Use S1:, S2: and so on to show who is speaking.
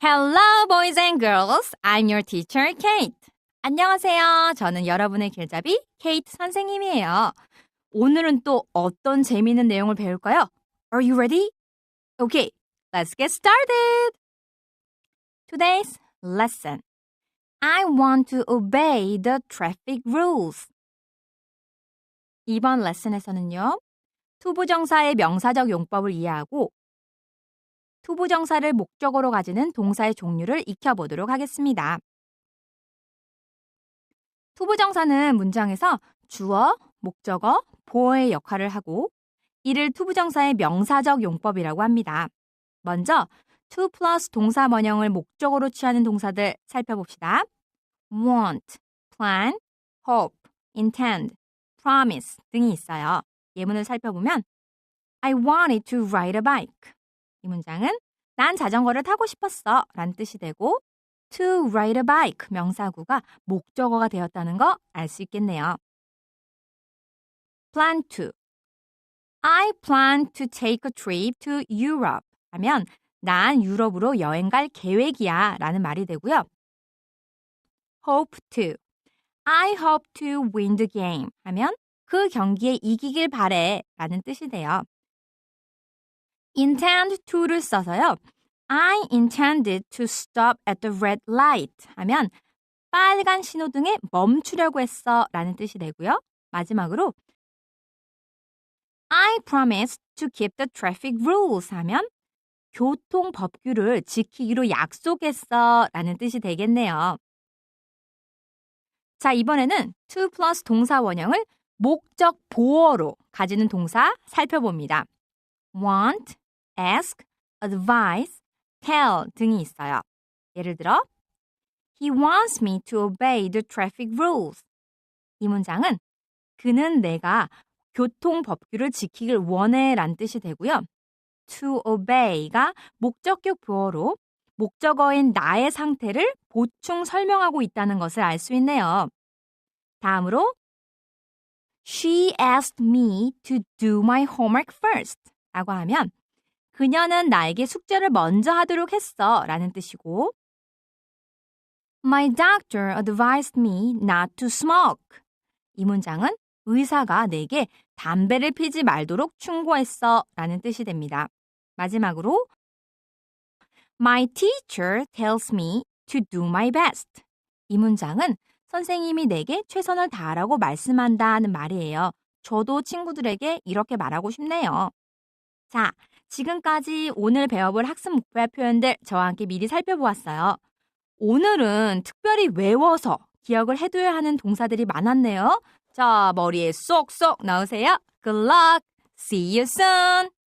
S1: Hello, boys and girls. I'm your teacher, Kate. 안녕하세요. 저는 여러분의 길잡이 케이트 선생님이에요. 오늘은 또 어떤 재미있는 내용을 배울까요? Are you ready? Okay, let's get started. Today's lesson. I want to obey the traffic rules. 이번 레슨에서는요. 투부정사의 명사적 용법을 이해하고 투부정사를 목적으로 가지는 동사의 종류를 익혀보도록 하겠습니다. 투부정사는 문장에서 주어, 목적어, 보어의 역할을 하고 이를 투부정사의 명사적 용법이라고 합니다. 먼저 to 플러스 동사 원형을 목적으로 취하는 동사들 살펴봅시다. want, plan, hope, intend, promise 등이 있어요. 예문을 살펴보면 I wanted to ride a bike. 이 문장은 난 자전거를 타고 싶었어 라는 뜻이 되고 to ride a bike 명사구가 목적어가 되었다는 거 알 수 있겠네요. plan to I plan to take a trip to Europe 하면 난 유럽으로 여행 갈 계획이야 라는 말이 되고요. hope to I hope to win the game 하면 그 경기에 이기길 바래 라는 뜻이 돼요. Intend to를 써서요. I intended to stop at the red light 하면 빨간 신호등에 멈추려고 했어 라는 뜻이 되고요. 마지막으로 I promised to keep the traffic rules 하면 교통 법규를 지키기로 약속했어 라는 뜻이 되겠네요. 자, 이번에는 to 플러스 동사 원형을 목적 보어로 가지는 동사 살펴봅니다. want, ask, advise, tell 등이 있어요. 예를 들어 He wants me to obey the traffic rules. 이 문장은 그는 내가 교통 법규를 지키길 원해 란 뜻이 되고요. to obey가 목적격 보어로 목적어인 나의 상태를 보충 설명하고 있다는 것을 알 수 있네요. 다음으로 She asked me to do my homework first 라고 하면 그녀는 나에게 숙제를 먼저 하도록 했어 라는 뜻이고 My doctor advised me not to smoke. 이 문장은 의사가 내게 담배를 피지 말도록 충고했어 라는 뜻이 됩니다. 마지막으로 My teacher tells me to do my best. 이 문장은 선생님이 내게 최선을 다하라고 말씀한다는 말이에요. 저도 친구들에게 이렇게 말하고 싶네요. 자, 지금까지 오늘 배워볼 학습 목표와 표현들 저와 함께 미리 살펴보았어요. 오늘은 특별히 외워서 기억을 해둬야 하는 동사들이 많았네요. 자, 머리에 쏙쏙 넣으세요. Good luck! See you soon!